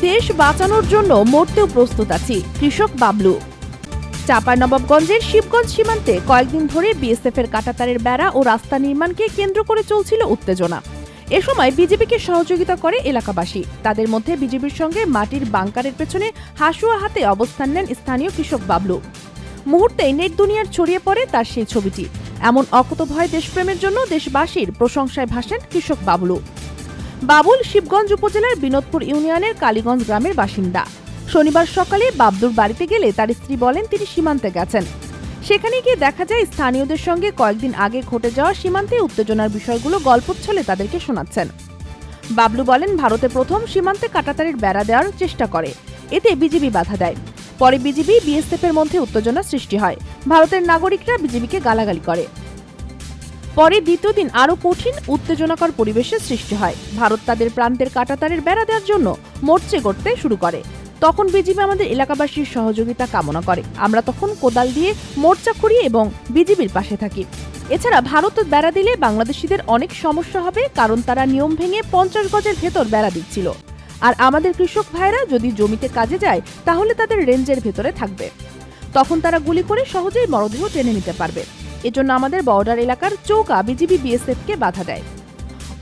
দেশ বাঁচানোর জন্য মরতেও প্রস্তুত আছি। কৃষক বাবলু। চাঁপাইনবাবগঞ্জের শিবগঞ্জ সীমান্তে কয়েকদিন ধরে বিএসএফ এর কাটাতারের বেড়া ও রাস্তা নির্মাণকে কেন্দ্র করে চলছিল উত্তেজনা। এ সময় বিজেপিকে সহযোগিতা করে এলাকাবাসী। তাদের মধ্যে বিজেপির সঙ্গে মাটির বাংকারের পেছনে হাসুয়া হাতে অবস্থান নেন স্থানীয় কৃষক বাবলু। মুহূর্তেই নেট দুনিয়ার ছড়িয়ে পড়ে তার সেই ছবিটি। এমন অকুতভয় দেশপ্রেমের জন্য দেশবাসীর প্রশংসায় ভাসেন কৃষক বাবলু। বাবুল শিবগঞ্জ উপজেলার বিনোদপুর ইউনিয়নের কালীগঞ্জ গ্রামের বাসিন্দা। শনিবার সকালে বাবলুর বাড়িতে গেলে তার স্ত্রী বলেন, তিনি সীমান্তে গেছেন। সেখানে গিয়ে দেখা যায়, স্থানীয়দের সঙ্গে কয়েকদিন আগে ঘটে যাওয়া সীমান্তে উত্তেজনার বিষয়গুলো গল্পচ্ছলে তাদেরকে শোনাচ্ছেন। বাবলু বলেন, ভারতে প্রথম সীমান্তে কাটাতারের বেড়া দেওয়ার চেষ্টা করে। এতে বিজেপি বাধা দেয়। পরে বিজেপি বিএসএফ এর মধ্যে উত্তেজনা সৃষ্টি হয়। ভারতের নাগরিকরা বিজেপিকে গালাগালি করে। পরে দ্বিতীয় দিন আরও কঠিন, উত্তেজনাকর পরিবেশের সৃষ্টি হয়। ভারত তাদের প্রান্তের কাটাতারের বেড়া দেওয়ার জন্য মোর্চে করতে শুরু করে। তখন বিজেপি আমাদের এলাকাবাসীর সহযোগিতা কামনা করে। আমরা তখন কোদাল দিয়ে মোর্চা করি এবং বিজেপির পাশে থাকি। এছাড়া ভারত বেড়া দিলে বাংলাদেশিদের অনেক সমস্যা হবে, কারণ তারা নিয়ম ভেঙে পঞ্চাশ গজের ভেতর বেড়া দিচ্ছিল। আর আমাদের কৃষক ভাইরা যদি জমিতে কাজে যায়, তাহলে তাদের রেঞ্জের ভেতরে থাকবে। তখন তারা গুলি করে সহজেই মরদেহ টেনে নিতে পারবে। এজন্য আমাদের বর্ডার এলাকার চৌকা বিজিবি বিএসএফকে বাধা দেয়।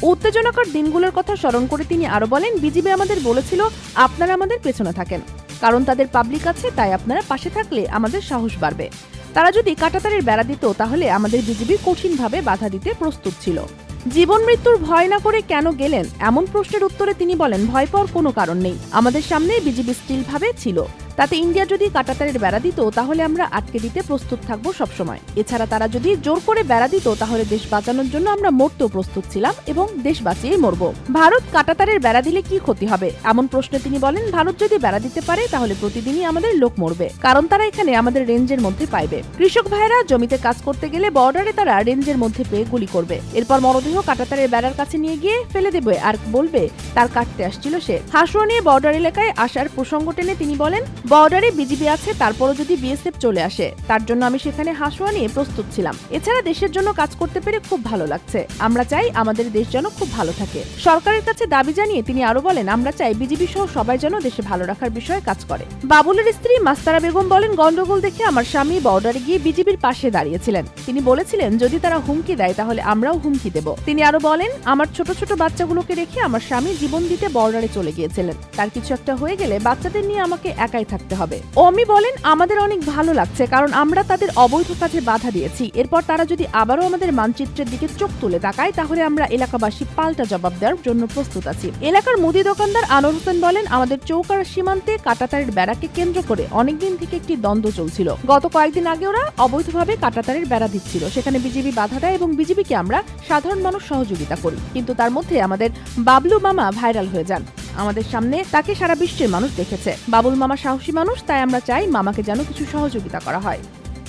উত্তেজনাকর দিনগুলোর কথা স্মরণ করে তিনি আরও বলেন, বিজিবি আমাদের বলেছিল, আপনারা আমাদের পেছনে থাকেন। কারণ তাদের পাবলিক আছে, তাই আপনারা পাশে থাকলে আমাদের সাহস বাড়বে। তারা যদি কাটাতারের বেড়া দিত, তাহলে আমাদের বিজিবি কঠিনভাবে বাধা দিতে প্রস্তুত ছিল। জীবন মৃত্যুর ভয় না করে কেন গেলেন? এমন প্রশ্নের উত্তরে তিনি বলেন, ভয় পাওয়ার কোনো কারণ নেই। আমাদের সামনে বিজিবি স্টিল ভাবে ছিল। তাতে ইন্ডিয়া যদি কাটাতারের বেড়া দিত, তাহলে আমরা আটকে দিতে প্রস্তুত থাকব সবসময়। এছাড়া তারা যদি জোর করে বেড়া দিত, তাহলে দেশ বাঁচানোর জন্য আমরা মরতেও প্রস্তুত ছিলাম এবং দেশ বাঁচিয়ে মরব। ভারত কাটাতারের বেড়া দিলে কি ক্ষতি হবে? এমন প্রশ্নে তিনি বলেন, ভারত যদি বেড়া দিতে পারে, তাহলে প্রতিদিনই আমাদের লোক মরবে। কারণ তারা এখানে আমাদের রেঞ্জের মধ্যে পাইবে। কৃষক ভাইরা জমিতে কাজ করতে গেলে বর্ডারে তারা রেঞ্জের মধ্যে পেয়ে গুলি করবে। এরপর মরদেহ কাটাতারের বেড়ার কাছে নিয়ে গিয়ে ফেলে দেবে। আর বলবে, তার কাটতে আসছিল সে। হাসুয়া নিয়ে বর্ডার এলাকায় আসার প্রসঙ্গ টেনে তিনি বলেন বর্ডারে বিজিবি আছে, তারপরও যদি বিএসএফ চলে আসে, তার জন্য আমি সেখানে হাসুয়া নিয়ে প্রস্তুত ছিলাম। এছাড়া দেশের জন্য কাজ করতে পেরে খুব ভালো লাগছে। আমরা চাই আমাদের দেশ যেন খুব ভালো থাকে। সরকারের কাছে দাবি জানিয়ে তিনি আরও বলেন, আমরা চাই বিজিবি সহ সবাই যেন দেশে ভালো রাখার বিষয়ে কাজ করে। বাবুলের স্ত্রী মাস্তারা বেগম বলেন, গন্ডগোল দেখে আমার স্বামী বর্ডারে গিয়ে বিজিবির পাশে দাঁড়িয়েছিলেন। তিনি বলেছিলেন, যদি তারা হুমকি দেয়, তাহলে আমরাও হুমকি দেব। তিনি আরও বলেন, আমার ছোট ছোট বাচ্চাগুলোকে রেখে আমার স্বামী জীবন দিতে বর্ডারে চলে গিয়েছিলেন। তার কিছু একটা হয়ে গেলে বাচ্চাদের নিয়ে আমাকে একাই থাকতে হবে। অমি বলেন, আমাদের অনেক ভালো লাগছে, কারণ আমরা তাদের অবৈধ কাজে বাধা দিয়েছি। এরপর তারা যদি আবারও আমাদের মানচিত্রের দিকে চোখ তুলে তাকায়, তাহলে আমরা এলাকাবাসী পাল্টা জবাব দেওয়ার জন্য প্রস্তুত আছি। এলাকার মুদি দোকানদার আনোয়ার হোসেন বলেন, আমাদের চৌকার সীমান্তে কাটাতারের বেড়াকে কেন্দ্র করে অনেকদিন থেকে একটি দ্বন্দ্ব চলছিল। গত কয়েকদিন আগে ওরা অবৈধভাবে কাটাতারের বেড়া দিচ্ছিল। সেখানে বিজেপি বাধা দেয় এবং বিজেপিকে আমরা সাধারণ মানুষ সহযোগিতা করি। কিন্তু তার মধ্যে আমাদের বাবলু মামা ভাইরাল হয়ে যান। আমাদের সামনে, তাকে সারা বিশ্বের মানুষ দেখেছে। বাবুল মামা সাহসী মানুষ, তাই আমরা চাই মামাকে যেন কিছু সহযোগিতা করা হয়।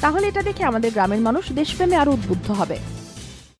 তাহলে এটা দেখে আমাদের গ্রামের মানুষ দেশপ্রেমে আরও উদ্বুদ্ধ হবে।